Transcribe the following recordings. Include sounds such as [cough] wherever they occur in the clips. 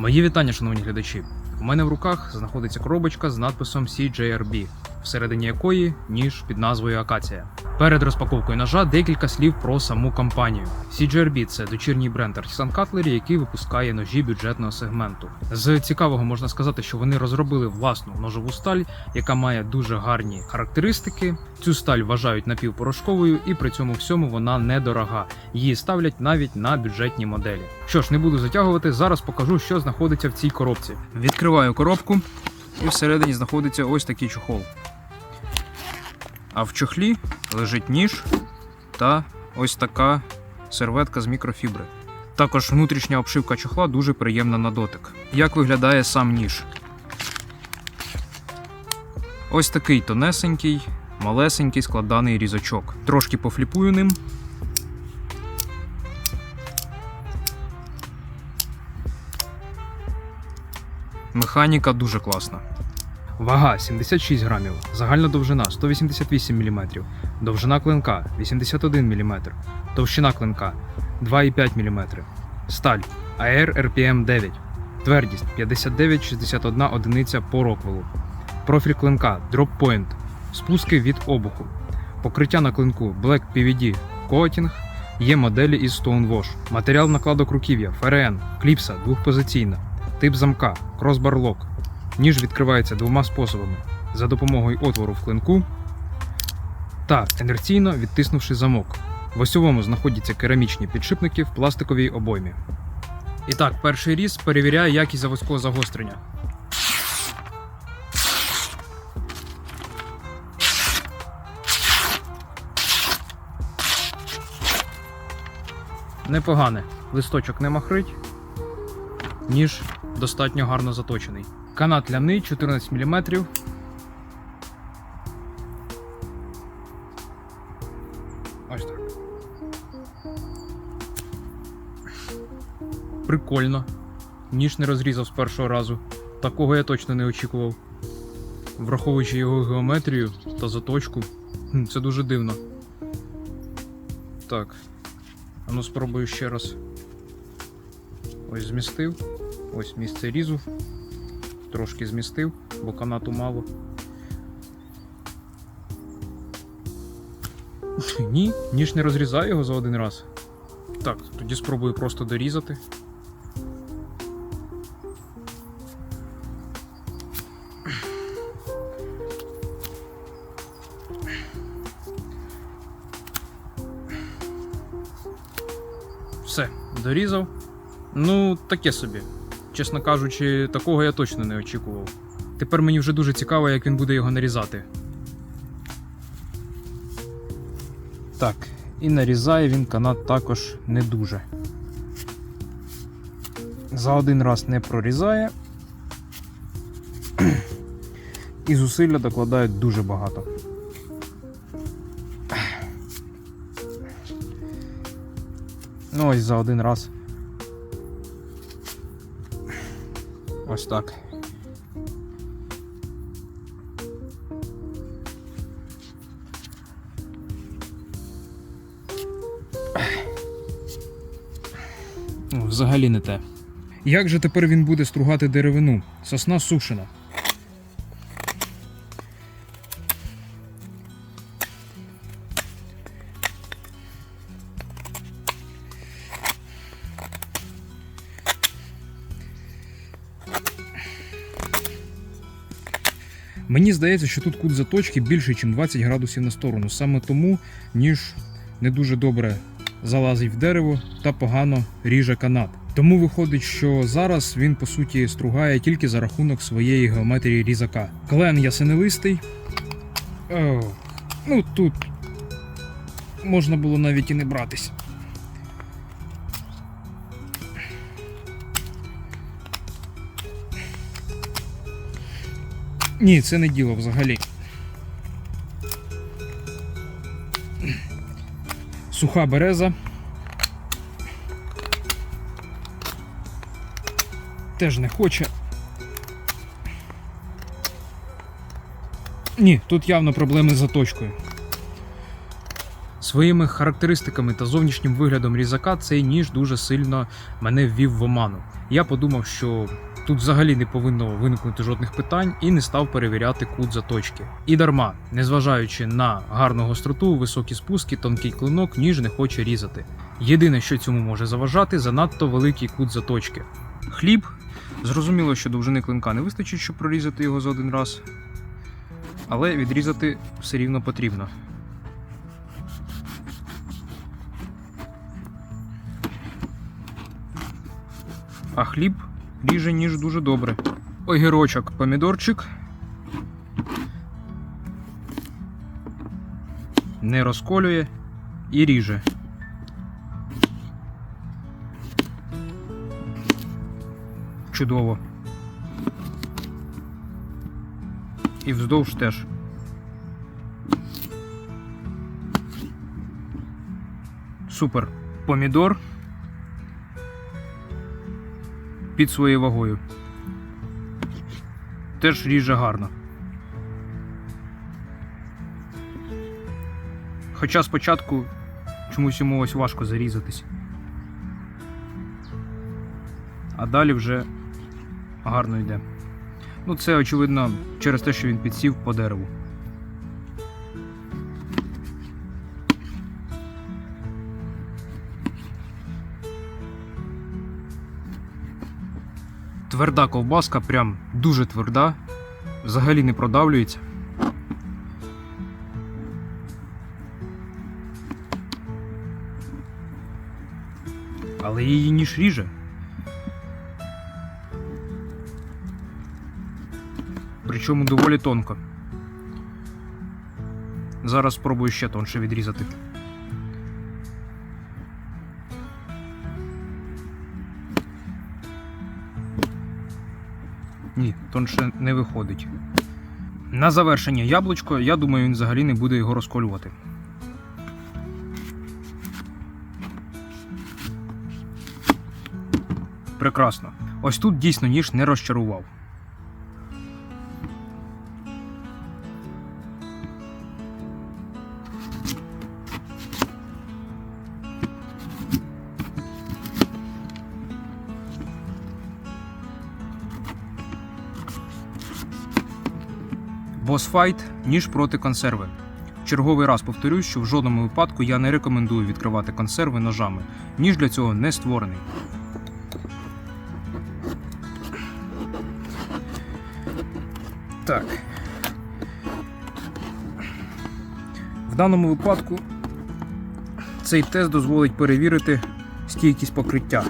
Мої вітання, шановні глядачі. У мене в руках знаходиться коробочка з надписом CJRB, всередині якої ніж під назвою Акація. Перед розпаковкою ножа декілька слів про саму компанію. CJRB – це дочірній бренд Artisan Cutlery, який випускає ножі бюджетного сегменту. З цікавого можна сказати, що вони розробили власну ножову сталь, яка має дуже гарні характеристики. Цю сталь вважають напівпорошковою, і при цьому всьому вона недорога. Її ставлять навіть на бюджетні моделі. Що ж, не буду затягувати, зараз покажу, що знаходиться в цій коробці. Відкриваю коробку, і всередині знаходиться ось такий чохол. А в чохлі лежить ніж та ось така серветка з мікрофібри. Також внутрішня обшивка чохла дуже приємна на дотик. Як виглядає сам ніж? Ось такий тонесенький, малесенький складаний різочок. Трошки пофліпую ним. Механіка дуже класна. Вага 76 грамів, загальна довжина 188 мм, довжина клинка 81 мм, товщина клинка 2,5 мм, сталь AR RPM 9, твердість 59,61 одиниця по роквелу, профіль клинка Point, спуски від обуху, покриття на клинку Black PVD Coating, є моделі із Stonewash, матеріал накладок руків'я FRN, кліпса двохпозиційна, тип замка Lock, Ніж відкривається двома способами: за допомогою отвору в клинку та інерційно відтиснувши замок. В осьовому знаходяться керамічні підшипники в пластиковій обоймі. І так, перший різ перевіряє якість заводського загострення. Непогане. Листочок не махрить, ніж достатньо гарно заточений. Канат ляний 14 мм. Ось так. Прикольно. Ніж не розрізав з першого разу. Такого я точно не очікував. Враховуючи його геометрію та заточку, це дуже дивно. Так. Ну спробую ще раз. Ось змістив. Ось місце різу. Трошки змістив, бо канату мало. [laughs] Ні, ніж не розрізаю його за один раз. Так, тоді спробую просто дорізати. Все, дорізав. Ну, таке собі. Чесно кажучи, такого я точно не очікував. Тепер мені вже дуже цікаво, як він буде його нарізати. Так, і нарізає він канат також не дуже. За один раз не прорізає. І зусилля докладають дуже багато. Ну ось за один раз. Ось так. Взагалі не те. Як же тепер він буде стругати деревину? Сосна сушена. Мені здається, що тут кут заточки більший, ніж 20 градусів на сторону. Саме тому ніж не дуже добре залазить в дерево та погано ріже канат. Тому виходить, що зараз він по суті стругає тільки за рахунок своєї геометрії різака. Клен ясенелистий. Ну тут можна було навіть і не братись. Ні, це не діло взагалі. Суха береза. Теж не хоче. Ні, тут явно проблеми з заточкою. Своїми характеристиками та зовнішнім виглядом різака цей ніж дуже сильно мене ввів в оману. Я подумав, що тут взагалі не повинно виникнути жодних питань і не став перевіряти кут заточки. І дарма, незважаючи на гарну гостроту, високі спуски, тонкий клинок, ніж не хоче різати. Єдине, що цьому може заважати, занадто великий кут заточки. Хліб. Зрозуміло, що довжини клинка не вистачить, щоб прорізати його за один раз. Але відрізати все рівно потрібно. А хліб ріже ніж дуже добре. Огірочок, помідорчик. Не розколює і ріже. Чудово. І вздовж теж. Супер. Помідор під своєю вагою. Теж ріже гарно. Хоча спочатку чомусь йому ось важко зарізатись. А далі вже гарно йде. Ну, це очевидно через те, що він підсів по дереву. Тверда ковбаска, прям дуже тверда, взагалі не продавлюється. Але її ніж ріже. Причому доволі тонко. Зараз спробую ще тонше відрізати. Ні, тонше не виходить. На завершення яблучко, я думаю, він взагалі не буде його розколювати. Прекрасно. Ось тут дійсно ніж не розчарував. Босфайт ніж проти консерви. Черговий раз повторюсь, що в жодному випадку я не рекомендую відкривати консерви ножами. Ніж для цього не створений. Так. В даному випадку цей тест дозволить перевірити стійкість покриття.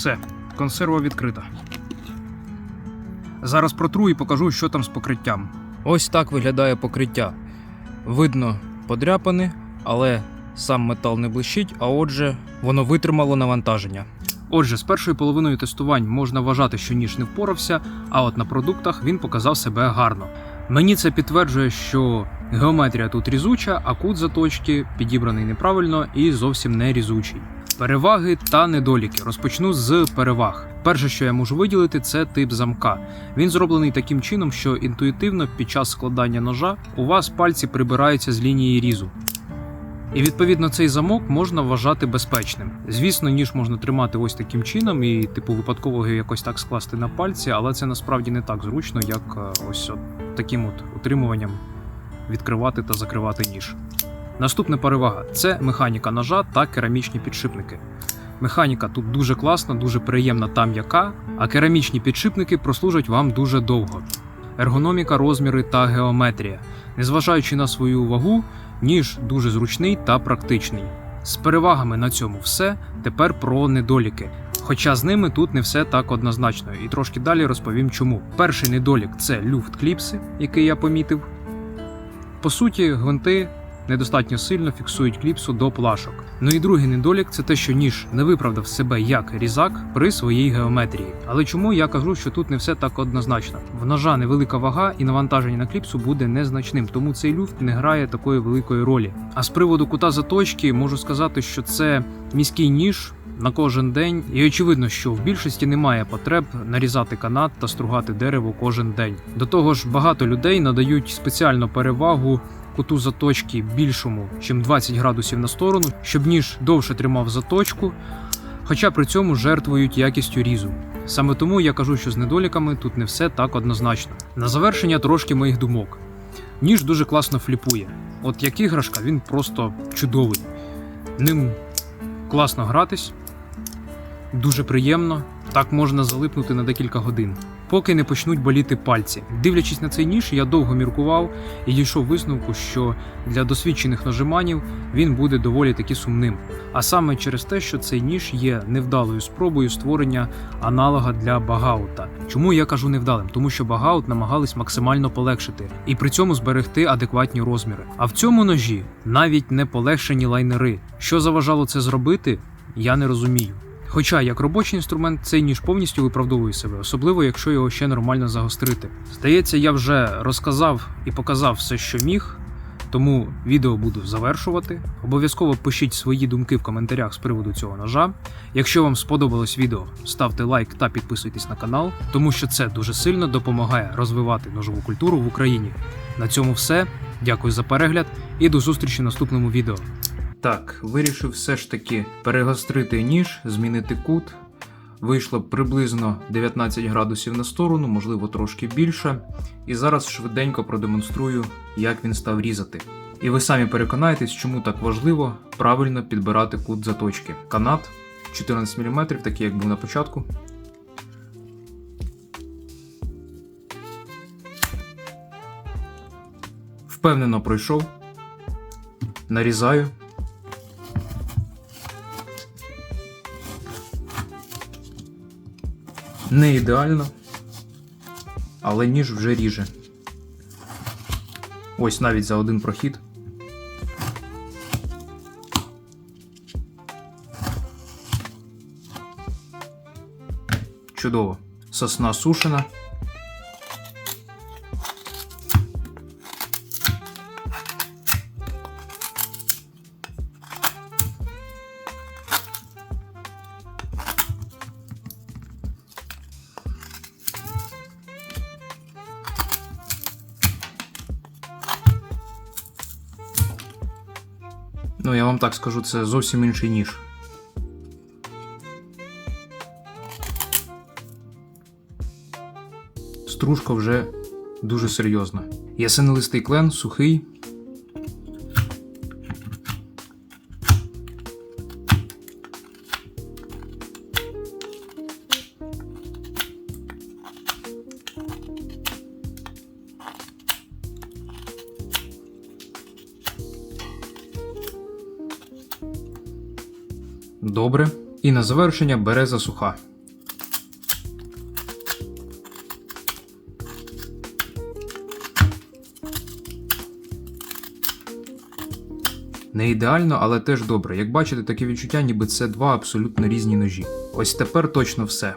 Все, консерва відкрита. Зараз протру і покажу, що там з покриттям. Ось так виглядає покриття. Видно подряпане, але сам метал не блищить, а отже, воно витримало навантаження. Отже, з першою половиною тестувань можна вважати, що ніж не впорався, а от на продуктах він показав себе гарно. Мені це підтверджує, що геометрія тут різуча, а кут заточки підібраний неправильно і зовсім не різучий. Переваги та недоліки. Розпочну з переваг. Перше, що я можу виділити, це тип замка. Він зроблений таким чином, що інтуїтивно під час складання ножа у вас пальці прибираються з лінії різу. І відповідно цей замок можна вважати безпечним. Звісно, ніж можна тримати ось таким чином і, типу, випадково якось так скласти на пальці, але це насправді не так зручно, як е, ось от таким от утримуванням відкривати та закривати ніж. Наступна перевага це механіка ножа та керамічні підшипники. Механіка тут дуже класна, дуже приємна та м'яка, а керамічні підшипники прослужать вам дуже довго. Ергономіка, розміри та геометрія. Незважаючи на свою вагу, ніж дуже зручний та практичний. З перевагами на цьому все. Тепер про недоліки. Хоча з ними тут не все так однозначно, і трошки далі розповім чому. Перший недолік це люфт кліпси, який я помітив. По суті, гвинти недостатньо сильно фіксують кліпсу до плашок. Ну і другий недолік це те, що ніж не виправдав себе як різак при своїй геометрії. Але чому я кажу, що тут не все так однозначно? В ножа невелика вага і навантаження на кліпсу буде незначним, тому цей люфт не грає такої великої ролі. А з приводу кута заточки можу сказати, що це міський ніж. На кожен день, і очевидно, що в більшості немає потреб нарізати канат та стругати дерево кожен день. До того ж, багато людей надають спеціальну перевагу куту заточки більшому, чим 20 градусів на сторону, щоб ніж довше тримав заточку, хоча при цьому жертвують якістю різу. Саме тому я кажу, що з недоліками тут не все так однозначно. На завершення трошки моїх думок. Ніж дуже класно фліпує. От як іграшка, він просто чудовий. Ним класно гратись, дуже приємно. Так можна залипнути на декілька годин, поки не почнуть боліти пальці. Дивлячись на цей ніж, я довго міркував і дійшов висновку, що для досвідчених нажиманів він буде доволі таки сумним. А саме через те, що цей ніж є невдалою спробою створення аналога для багаута. Чому я кажу невдалим? Тому що багаут намагались максимально полегшити і при цьому зберегти адекватні розміри. А в цьому ножі навіть не полегшені лайнери. Що заважало це зробити, я не розумію. Хоча як робочий інструмент цей ніж повністю виправдовує себе, особливо якщо його ще нормально загострити. Здається, я вже розказав і показав все, що міг, тому відео буду завершувати. Обов'язково пишіть свої думки в коментарях з приводу цього ножа. Якщо вам сподобалось відео, ставте лайк та підписуйтесь на канал, тому що це дуже сильно допомагає розвивати ножову культуру в Україні. На цьому все. Дякую за перегляд і до зустрічі в наступному відео. Так, вирішив все ж таки перегострити ніж, змінити кут. Вийшло приблизно 19 градусів на сторону, можливо трошки більше. І зараз швиденько продемонструю, як він став різати. І ви самі переконаєтесь, чому так важливо правильно підбирати кут заточки. Канат 14 мм, такий як був на початку. Впевнено пройшов. Нарізаю. Не ідеально, але ніж вже ріже. Ось навіть за один прохід. Чудово. Сосна сушена. Так скажу, це зовсім інший ніж. Стружка вже дуже серйозна. Ясенелистий клен, сухий. Добре. І на завершення береза суха. Не ідеально, але теж добре. Як бачите, таке відчуття, ніби це два абсолютно різні ножі. Ось тепер точно все.